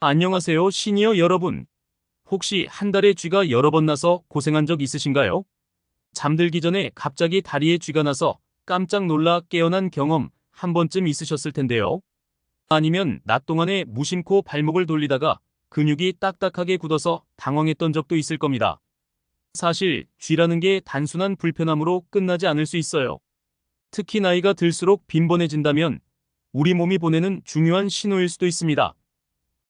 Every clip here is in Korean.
안녕하세요, 시니어 여러분. 혹시 한 달에 쥐가 여러 번 나서 고생한 적 있으신가요? 잠들기 전에 갑자기 다리에 쥐가 나서 깜짝 놀라 깨어난 경험 한 번쯤 있으셨을 텐데요. 아니면 낮 동안에 무심코 발목을 돌리다가 근육이 딱딱하게 굳어서 당황했던 적도 있을 겁니다. 사실 쥐라는 게 단순한 불편함으로 끝나지 않을 수 있어요. 특히 나이가 들수록 빈번해진다면 우리 몸이 보내는 중요한 신호일 수도 있습니다.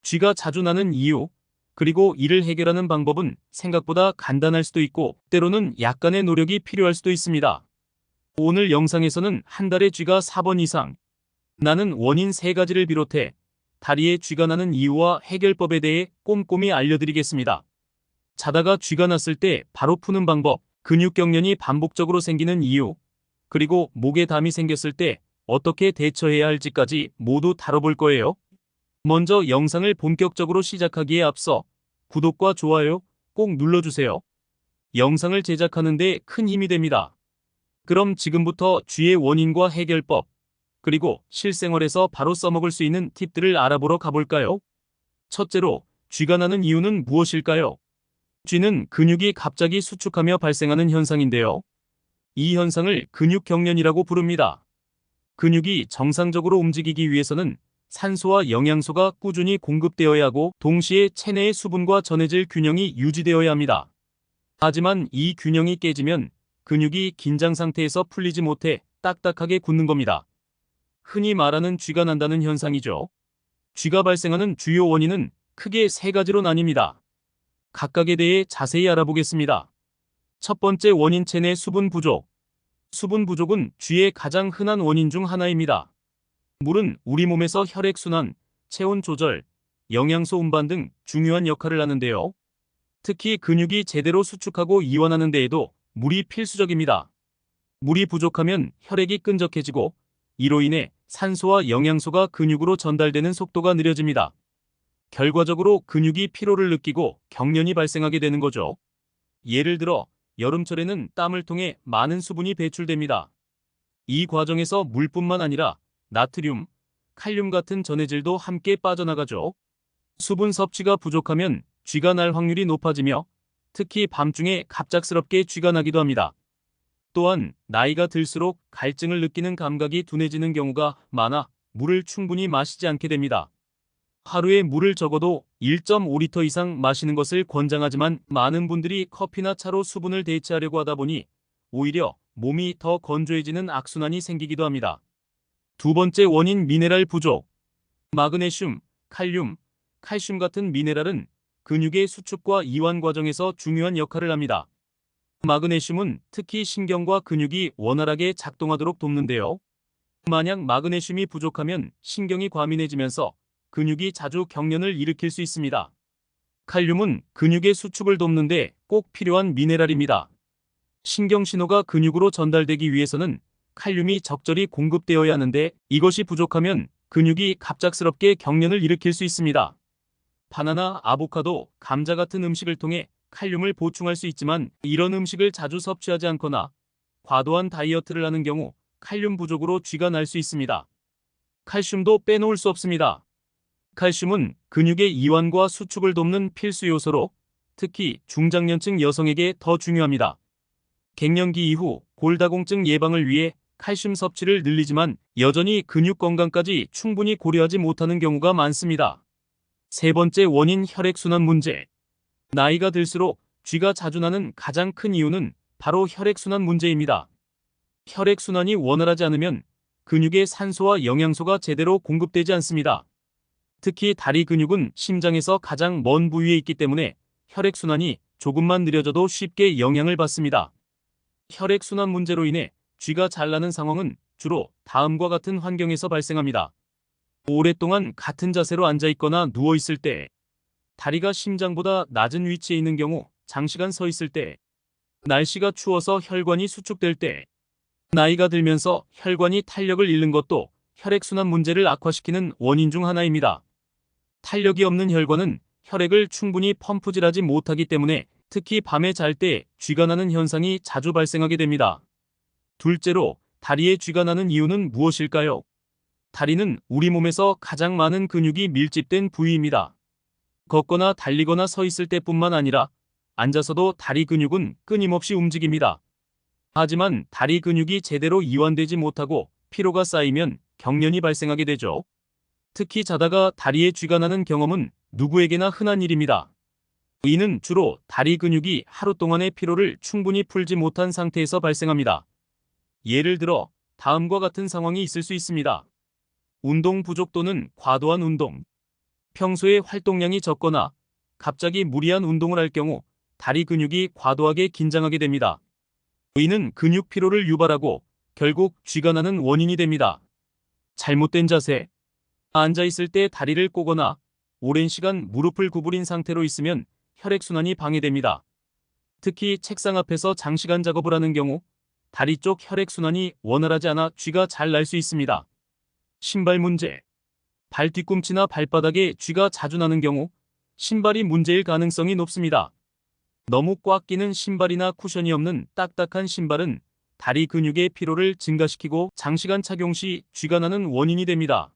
쥐가 자주 나는 이유, 그리고 이를 해결하는 방법은 생각보다 간단할 수도 있고 때로는 약간의 노력이 필요할 수도 있습니다. 오늘 영상에서는 한 달에 쥐가 4번 이상 나는 원인 3가지를 비롯해 다리에 쥐가 나는 이유와 해결법에 대해 꼼꼼히 알려드리겠습니다. 자다가 쥐가 났을 때 바로 푸는 방법, 근육 경련이 반복적으로 생기는 이유, 그리고 목에 담이 생겼을 때 어떻게 대처해야 할지까지 모두 다뤄볼 거예요. 먼저 영상을 본격적으로 시작하기에 앞서 구독과 좋아요 꼭 눌러주세요. 영상을 제작하는데 큰 힘이 됩니다. 그럼 지금부터 쥐의 원인과 해결법, 그리고 실생활에서 바로 써먹을 수 있는 팁들을 알아보러 가볼까요? 첫째로, 쥐가 나는 이유는 무엇일까요? 쥐는 근육이 갑자기 수축하며 발생하는 현상인데요. 이 현상을 근육 경련이라고 부릅니다. 근육이 정상적으로 움직이기 위해서는 산소와 영양소가 꾸준히 공급되어야 하고 동시에 체내의 수분과 전해질 균형이 유지되어야 합니다. 하지만 이 균형이 깨지면 근육이 긴장 상태에서 풀리지 못해 딱딱하게 굳는 겁니다. 흔히 말하는 쥐가 난다는 현상이죠. 쥐가 발생하는 주요 원인은 크게 세 가지로 나뉩니다. 각각에 대해 자세히 알아보겠습니다. 첫 번째 원인 체내 수분 부족. 수분 부족은 쥐의 가장 흔한 원인 중 하나입니다. 물은 우리 몸에서 혈액순환, 체온 조절, 영양소 운반 등 중요한 역할을 하는데요. 특히 근육이 제대로 수축하고 이완하는 데에도 물이 필수적입니다. 물이 부족하면 혈액이 끈적해지고 이로 인해 산소와 영양소가 근육으로 전달되는 속도가 느려집니다. 결과적으로 근육이 피로를 느끼고 경련이 발생하게 되는 거죠. 예를 들어 여름철에는 땀을 통해 많은 수분이 배출됩니다. 이 과정에서 물뿐만 아니라 나트륨, 칼륨 같은 전해질도 함께 빠져나가죠. 수분 섭취가 부족하면 쥐가 날 확률이 높아지며 특히 밤중에 갑작스럽게 쥐가 나기도 합니다. 또한 나이가 들수록 갈증을 느끼는 감각이 둔해지는 경우가 많아 물을 충분히 마시지 않게 됩니다. 하루에 물을 적어도 1.5리터 이상 마시는 것을 권장하지만 많은 분들이 커피나 차로 수분을 대체하려고 하다 보니 오히려 몸이 더 건조해지는 악순환이 생기기도 합니다. 두 번째 원인 미네랄 부족. 마그네슘, 칼륨, 칼슘 같은 미네랄은 근육의 수축과 이완 과정에서 중요한 역할을 합니다. 마그네슘은 특히 신경과 근육이 원활하게 작동하도록 돕는데요. 만약 마그네슘이 부족하면 신경이 과민해지면서 근육이 자주 경련을 일으킬 수 있습니다. 칼륨은 근육의 수축을 돕는데 꼭 필요한 미네랄입니다. 신경 신호가 근육으로 전달되기 위해서는 칼륨이 적절히 공급되어야 하는데 이것이 부족하면 근육이 갑작스럽게 경련을 일으킬 수 있습니다. 바나나, 아보카도, 감자 같은 음식을 통해 칼륨을 보충할 수 있지만 이런 음식을 자주 섭취하지 않거나 과도한 다이어트를 하는 경우 칼륨 부족으로 쥐가 날 수 있습니다. 칼슘도 빼놓을 수 없습니다. 칼슘은 근육의 이완과 수축을 돕는 필수 요소로 특히 중장년층 여성에게 더 중요합니다. 갱년기 이후 골다공증 예방을 위해 칼슘 섭취를 늘리지만 여전히 근육 건강까지 충분히 고려하지 못하는 경우가 많습니다. 세 번째 원인 혈액순환 문제. 나이가 들수록 쥐가 자주 나는 가장 큰 이유는 바로 혈액순환 문제입니다. 혈액순환이 원활하지 않으면 근육의 산소와 영양소가 제대로 공급되지 않습니다. 특히 다리 근육은 심장에서 가장 먼 부위에 있기 때문에 혈액순환이 조금만 느려져도 쉽게 영향을 받습니다. 혈액순환 문제로 인해 쥐가 잘 나는 상황은 주로 다음과 같은 환경에서 발생합니다. 오랫동안 같은 자세로 앉아 있거나 누워 있을 때, 다리가 심장보다 낮은 위치에 있는 경우 장시간 서 있을 때, 날씨가 추워서 혈관이 수축될 때, 나이가 들면서 혈관이 탄력을 잃는 것도 혈액순환 문제를 악화시키는 원인 중 하나입니다. 탄력이 없는 혈관은 혈액을 충분히 펌프질하지 못하기 때문에 특히 밤에 잘 때 쥐가 나는 현상이 자주 발생하게 됩니다. 둘째로 다리에 쥐가 나는 이유는 무엇일까요? 다리는 우리 몸에서 가장 많은 근육이 밀집된 부위입니다. 걷거나 달리거나 서 있을 때뿐만 아니라 앉아서도 다리 근육은 끊임없이 움직입니다. 하지만 다리 근육이 제대로 이완되지 못하고 피로가 쌓이면 경련이 발생하게 되죠. 특히 자다가 다리에 쥐가 나는 경험은 누구에게나 흔한 일입니다. 이는 주로 다리 근육이 하루 동안의 피로를 충분히 풀지 못한 상태에서 발생합니다. 예를 들어 다음과 같은 상황이 있을 수 있습니다. 운동 부족 또는 과도한 운동. 평소에 활동량이 적거나 갑자기 무리한 운동을 할 경우 다리 근육이 과도하게 긴장하게 됩니다. 이는 근육 피로를 유발하고 결국 쥐가 나는 원인이 됩니다. 잘못된 자세. 앉아 있을 때 다리를 꼬거나 오랜 시간 무릎을 구부린 상태로 있으면 혈액순환이 방해됩니다. 특히 책상 앞에서 장시간 작업을 하는 경우 다리 쪽 혈액순환이 원활하지 않아 쥐가 잘 날 수 있습니다. 신발 문제. 발 뒤꿈치나 발바닥에 쥐가 자주 나는 경우 신발이 문제일 가능성이 높습니다. 너무 꽉 끼는 신발이나 쿠션이 없는 딱딱한 신발은 다리 근육의 피로를 증가시키고 장시간 착용 시 쥐가 나는 원인이 됩니다.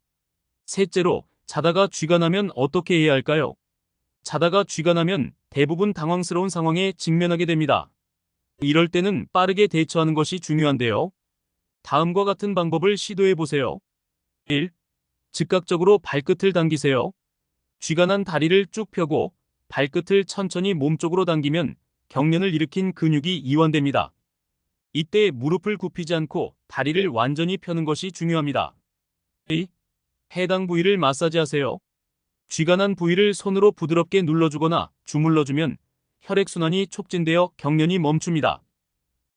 셋째로, 자다가 쥐가 나면 어떻게 해야 할까요? 자다가 쥐가 나면 대부분 당황스러운 상황에 직면하게 됩니다. 이럴 때는 빠르게 대처하는 것이 중요한데요. 다음과 같은 방법을 시도해 보세요. 1. 즉각적으로 발끝을 당기세요. 쥐가 난 다리를 쭉 펴고 발끝을 천천히 몸쪽으로 당기면 경련을 일으킨 근육이 이완됩니다. 이때 무릎을 굽히지 않고 다리를 완전히 펴는 것이 중요합니다. 2. 해당 부위를 마사지하세요. 쥐가 난 부위를 손으로 부드럽게 눌러주거나 주물러주면 혈액순환이 촉진되어 경련이 멈춥니다.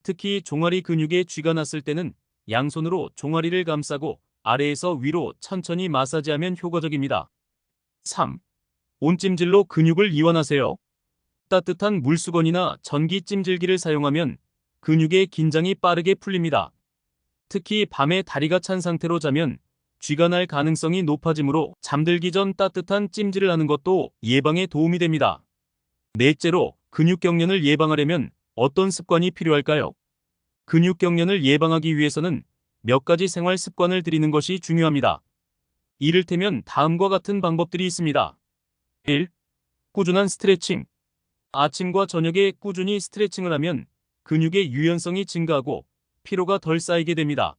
특히 종아리 근육에 쥐가 났을 때는 양손으로 종아리를 감싸고 아래에서 위로 천천히 마사지하면 효과적입니다. 3. 온찜질로 근육을 이완하세요. 따뜻한 물수건이나 전기 찜질기를 사용하면 근육의 긴장이 빠르게 풀립니다. 특히 밤에 다리가 찬 상태로 자면 쥐가 날 가능성이 높아지므로 잠들기 전 따뜻한 찜질을 하는 것도 예방에 도움이 됩니다. 넷째로 근육 경련을 예방하려면 어떤 습관이 필요할까요? 근육 경련을 예방하기 위해서는 몇 가지 생활 습관을 들이는 것이 중요합니다. 이를테면 다음과 같은 방법들이 있습니다. 1. 꾸준한 스트레칭. 아침과 저녁에 꾸준히 스트레칭을 하면 근육의 유연성이 증가하고 피로가 덜 쌓이게 됩니다.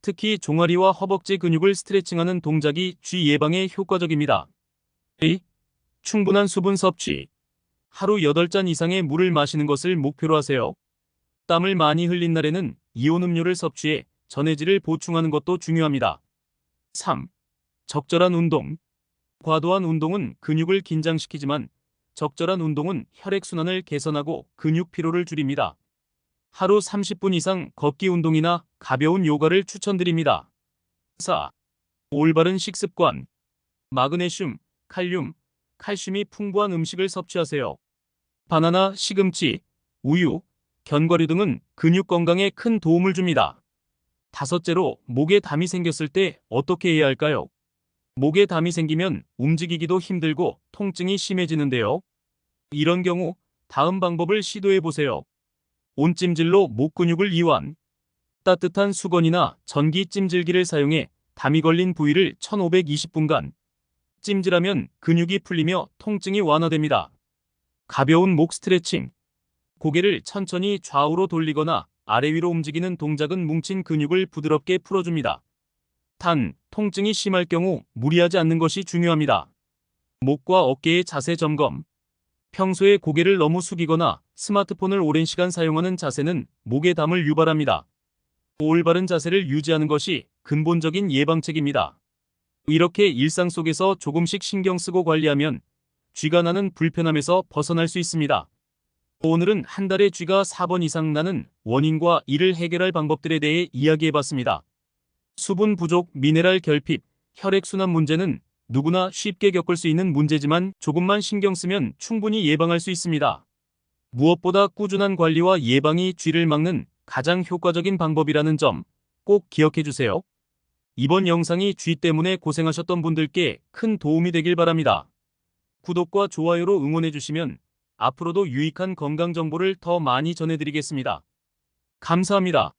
특히 종아리와 허벅지 근육을 스트레칭하는 동작이 쥐 예방에 효과적입니다. 2. 충분한 수분 섭취. 하루 8잔 이상의 물을 마시는 것을 목표로 하세요. 땀을 많이 흘린 날에는 이온 음료를 섭취해 전해질을 보충하는 것도 중요합니다. 3. 적절한 운동. 과도한 운동은 근육을 긴장시키지만 적절한 운동은 혈액순환을 개선하고 근육 피로를 줄입니다. 하루 30분 이상 걷기 운동이나 가벼운 요가를 추천드립니다. 4. 올바른 식습관. 마그네슘, 칼륨, 칼슘이 풍부한 음식을 섭취하세요. 바나나, 시금치, 우유, 견과류 등은 근육 건강에 큰 도움을 줍니다. 다섯째로 목에 담이 생겼을 때 어떻게 해야 할까요? 목에 담이 생기면 움직이기도 힘들고 통증이 심해지는데요. 이런 경우 다음 방법을 시도해 보세요. 온찜질로 목 근육을 이완. 따뜻한 수건이나 전기 찜질기를 사용해 담이 걸린 부위를 1520분간 찜질하면 근육이 풀리며 통증이 완화됩니다. 가벼운 목 스트레칭. 고개를 천천히 좌우로 돌리거나 아래 위로 움직이는 동작은 뭉친 근육을 부드럽게 풀어줍니다. 단, 통증이 심할 경우 무리하지 않는 것이 중요합니다. 목과 어깨의 자세 점검. 평소에 고개를 너무 숙이거나 스마트폰을 오랜 시간 사용하는 자세는 목에 담을 유발합니다. 올바른 자세를 유지하는 것이 근본적인 예방책입니다. 이렇게 일상 속에서 조금씩 신경 쓰고 관리하면 쥐가 나는 불편함에서 벗어날 수 있습니다. 오늘은 한 달에 쥐가 4번 이상 나는 원인과 이를 해결할 방법들에 대해 이야기해봤습니다. 수분 부족, 미네랄 결핍, 혈액순환 문제는 누구나 쉽게 겪을 수 있는 문제지만 조금만 신경 쓰면 충분히 예방할 수 있습니다. 무엇보다 꾸준한 관리와 예방이 쥐를 막는 가장 효과적인 방법이라는 점 꼭 기억해 주세요. 이번 영상이 쥐 때문에 고생하셨던 분들께 큰 도움이 되길 바랍니다. 구독과 좋아요로 응원해 주시면 앞으로도 유익한 건강 정보를 더 많이 전해드리겠습니다. 감사합니다.